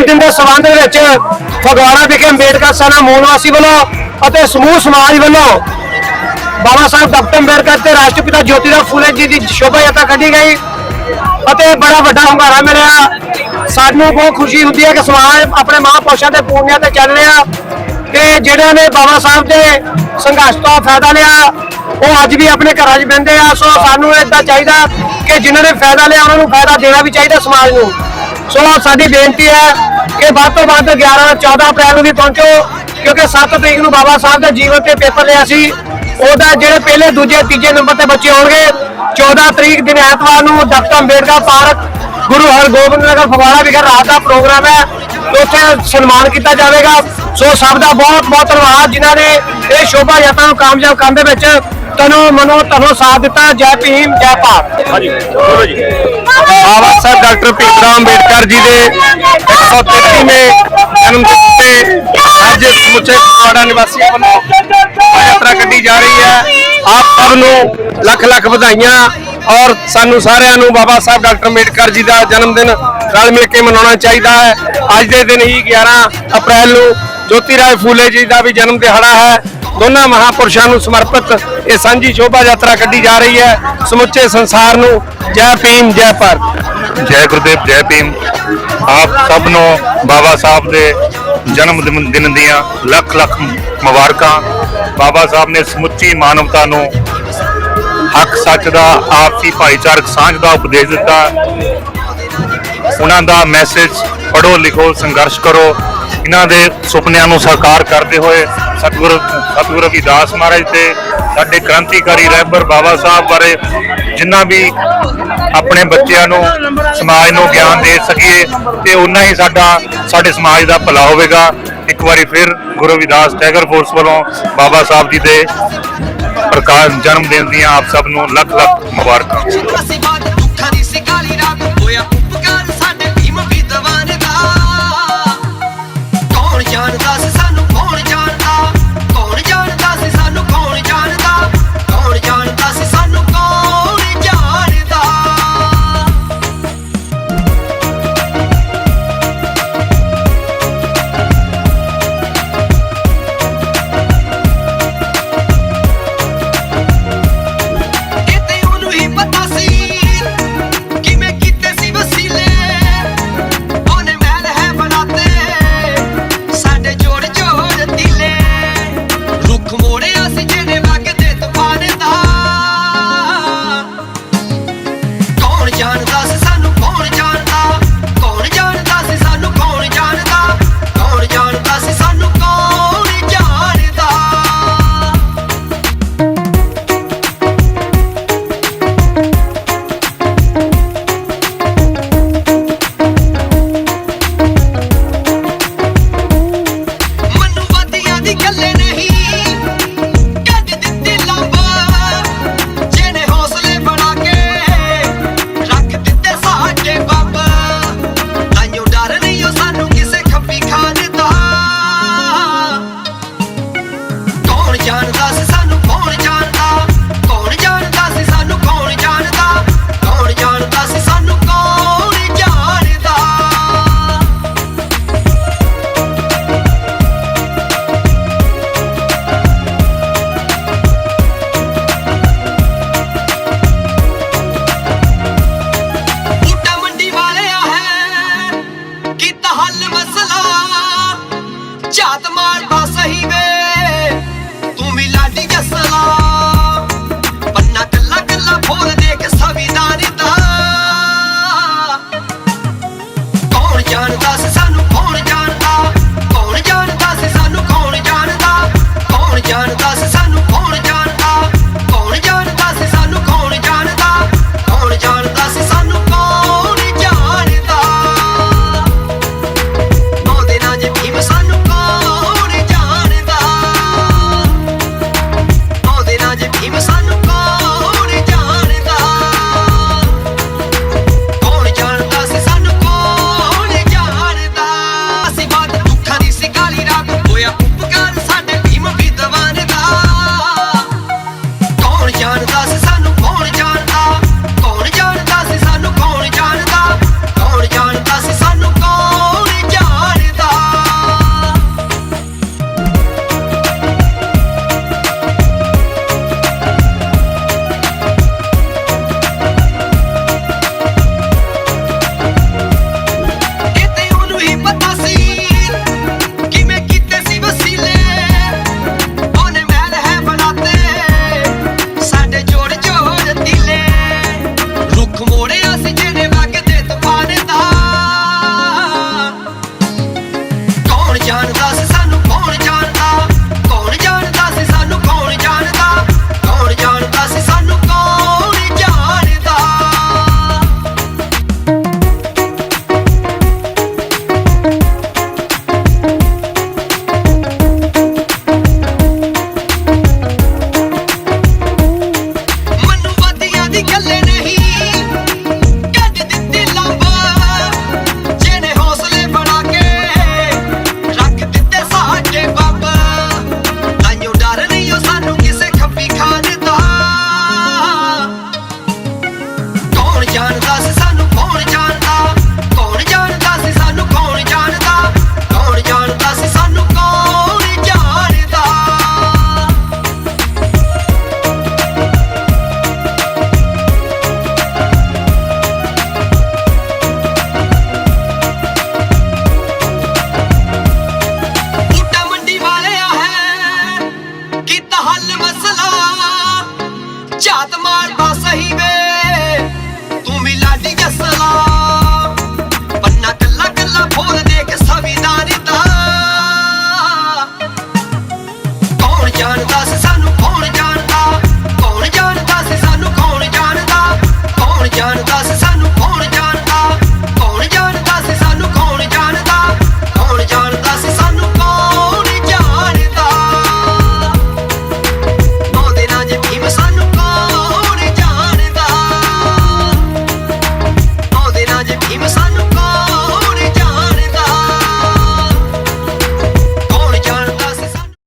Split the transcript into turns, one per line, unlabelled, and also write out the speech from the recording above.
ਜਨਮ ਦਿਨ ਦੇ ਸੰਬੰਧ ਵਿੱਚ ਫਗਵਾੜਾ ਵਿਖੇ ਅੰਬੇਡਕਰ ਸੈਨਾ ਮੋਨਵਾਸੀ ਵੱਲੋਂ ਅਤੇ ਸਮੂਹ ਸਮਾਜ ਵੱਲੋਂ ਬਾਬਾ ਸਾਹਿਬ ਡਾਕਟਰ ਅੰਬੇਡਕਰ ਤੇ ਰਾਸ਼ਟਰਪਿਤਾ ਜੋਤੀਰਾਮ ਫੂਲੇ ਜੀ ਦੀ ਸ਼ੋਭਾ ਯਾਤਰਾ ਕੱਢੀ ਗਈ ਅਤੇ ਬੜਾ ਵੱਡਾ ਹੁੰਗਾਰਾ ਮਿਲਿਆ। ਸਾਨੂੰ ਬਹੁਤ ਖੁਸ਼ੀ ਹੁੰਦੀ ਹੈ ਕਿ ਸਮਾਜ ਆਪਣੇ ਮਹਾਂਪੁਰਸ਼ਾਂ ਦੇ ਪੂਰਨਿਆਂ ਤੇ ਚੱਲ ਰਿਹਾ ਤੇ ਜਿਹੜਿਆਂ ਨੇ ਬਾਬਾ ਸਾਹਿਬ ਦੇ ਸੰਘਰਸ਼ ਤੋਂ ਫਾਇਦਾ ਲਿਆ, ਉਹ ਅੱਜ ਵੀ ਆਪਣੇ ਘਰਾਂ 'ਚ ਬਹਿੰਦੇ ਆ। ਸੋ ਸਾਨੂੰ ਇਦਾਂ ਚਾਹੀਦਾ ਕਿ ਜਿਨ੍ਹਾਂ ਨੇ ਫਾਇਦਾ ਲਿਆ, ਉਹਨਾਂ ਨੂੰ ਫਾਇਦਾ ਦੇਣਾ ਵੀ ਚਾਹੀਦਾ ਸਮਾਜ ਨੂੰ। ਸੋ ਸਾਡੀ ਬੇਨਤੀ ਹੈ ਕਿ ਵੱਧ ਤੋਂ ਵੱਧ 11 14 ਅਪ੍ਰੈਲ ਨੂੰ ਵੀ ਪਹੁੰਚੋ, ਕਿਉਂਕਿ 7 ਤਰੀਕ ਨੂੰ ਬਾਬਾ ਸਾਹਿਬ ਦੇ ਜੀਵਨ ਤੇ ਪੇਪਰ ਲਿਆ ਸੀ। ਉਹਦਾ ਜਿਹੜੇ ਪਹਿਲੇ, ਦੂਜੇ, ਤੀਜੇ ਨੰਬਰ ਤੇ ਬੱਚੇ ਹੋਣਗੇ 14 ਤਰੀਕ ਦਿਨ ਐਤਵਾਰ ਨੂੰ ਡਾਕਟਰ ਅੰਬੇਡਕਰ ਪਾਰਕ, ਗੁਰੂ ਹਰਗੋਬਿੰਦ ਨਗਰ ਫਗਵਾੜਾ ਵਿਖੇ ਰਾਤ ਦਾ ਪ੍ਰੋਗਰਾਮ ਹੈ। ਉੱਥੇ ਸਨਮਾਨ ਕੀਤਾ ਜਾਵੇਗਾ। ਸੋ ਸਭ ਦਾ ਬਹੁਤ ਬਹੁਤ ਧੰਨਵਾਦ ਜਿਨ੍ਹਾਂ ਨੇ ਇਹ ਸ਼ੋਭਾ ਯਾਤਰਾ ਨੂੰ ਕਾਮਯਾਬ ਕਰਨ ਦੇ ਵਿੱਚ ਤਨੋ ਮਨੋ ਤਨੋ ਸਾਥ ਦਿੱਤਾ ਜੈ ਭੀਮ ਜੈ ਭਾਰਤ।
ਹਾਂਜੀ ਬੋਲੋ ਜੀ। ਬਾਬਾ ਸਾਹਿਬ ਡਾਕਟਰ ਭੀਮਰਾਵ ਅੰਬੇਡਕਰ ਜੀ ਦੇ 133ਵੇਂ ਜਨਮ ਦਿਨ ਤੇ ਅੱਜ ਸਮੁੱਚੇ ਪਵਾੜਾ ਨਿਵਾਸੀਆਂ ਵੱਲੋਂ ਯਾਤਰਾ ਕੱਢੀ ਜਾ ਰਹੀ ਹੈ। ਆਪ ਸਭ ਨੂੰ ਲੱਖ ਲੱਖ ਵਧਾਈਆਂ ਔਰ ਸਾਨੂੰ ਸਾਰਿਆਂ ਨੂੰ ਬਾਬਾ ਸਾਹਿਬ ਡਾਕਟਰ ਅੰਬੇਡਕਰ ਜੀ ਦਾ ਜਨਮ ਦਿਨ ਰਲ ਮਿਲ ਕੇ ਮਨਾਉਣਾ ਚਾਹੀਦਾ ਹੈ। ਅੱਜ ਦੇ ਦਿਨ ਹੀ 11 ਅਪ੍ਰੈਲ ਨੂੰ ਜੋਤੀ ਰਾਏ ਫੂਲੇ ਜੀ ਦਾ ਵੀ ਜਨਮ ਦਿਹਾੜਾ ਹੈ। ਦੋਨਾਂ ਮਹਾਪੁਰਸ਼ਾਂ ਨੂੰ ਸਮਰਪਿਤ ਇਹ ਸਾਂਝੀ ਸ਼ੋਭਾ ਯਾਤਰਾ ਕੱਢੀ ਜਾ ਰਹੀ ਹੈ। ਸਮੁੱਚੇ ਸੰਸਾਰ ਨੂੰ ਜੈ ਭੀਮ, ਜੈ ਭਾਰਤ।
ਜੈ ਗੁਰਦੇਵ, ਜੈ ਭੀਮ। ਆਪ ਸਭ ਨੂੰ ਬਾਬਾ ਸਾਹਿਬ ਦੇ ਜਨਮ ਦਿਨ- ਦੀਆਂ ਲੱਖ ਲੱਖ ਮੁਬਾਰਕਾਂ। ਬਾਬਾ ਸਾਹਿਬ ਨੇ ਸਮੁੱਚੀ ਮਾਨਵਤਾ ਨੂੰ ਹੱਕ, ਸੱਚ ਦਾ ਆਪਸੀ ਭਾਈਚਾਰਕ ਸਾਂਝ ਦਾ ਉਪਦੇਸ਼ ਦਿੱਤਾ। ਉਹਨਾਂ ਦਾ ਮੈਸੇਜ ਪੜੋ ਲਿਖੋ, ਸੰਘਰਸ਼ ਕਰੋ। ਇਹਨਾਂ ਦੇ ਸੁਪਨਿਆਂ ਨੂੰ ਸਾਕਾਰ ਕਰਦੇ ਹੋਏ ਸਤਿਗੁਰ ਸਤਿਗੁਰੂ ਰਵਿਦਾਸ ਮਹਾਰਾਜ ਤੇ ਸਾਡੇ ਕ੍ਰਾਂਤੀਕਾਰੀ ਰਹਿਬਰ ਬਾਬਾ ਸਾਹਿਬ ਬਾਰੇ ਜਿੰਨਾ ਵੀ ਆਪਣੇ ਬੱਚਿਆਂ ਨੂੰ ਸਮਾਜ ਨੂੰ ਗਿਆਨ ਦੇ ਸਕੀਏ ਤੇ ਉਨਾ ਹੀ ਸਾਡਾ ਸਾਡੇ ਸਮਾਜ ਦਾ ਭਲਾ ਹੋਵੇਗਾ। ਇੱਕ ਵਾਰੀ ਫਿਰ ਗੁਰੂ ਰਵਿਦਾਸ ਟੈਗਰ ਫੋਰਸ ਵੱਲੋਂ ਬਾਬਾ ਸਾਹਿਬ ਜੀ ਦੇ ਪ੍ਰਕਾਸ਼ ਜਨਮ ਦਿਨ ਦੀਆਂ ਆਪ ਸਭ ਨੂੰ ਲੱਖ ਲੱਖ ਮੁਬਾਰਕਾਂ।
Jan ka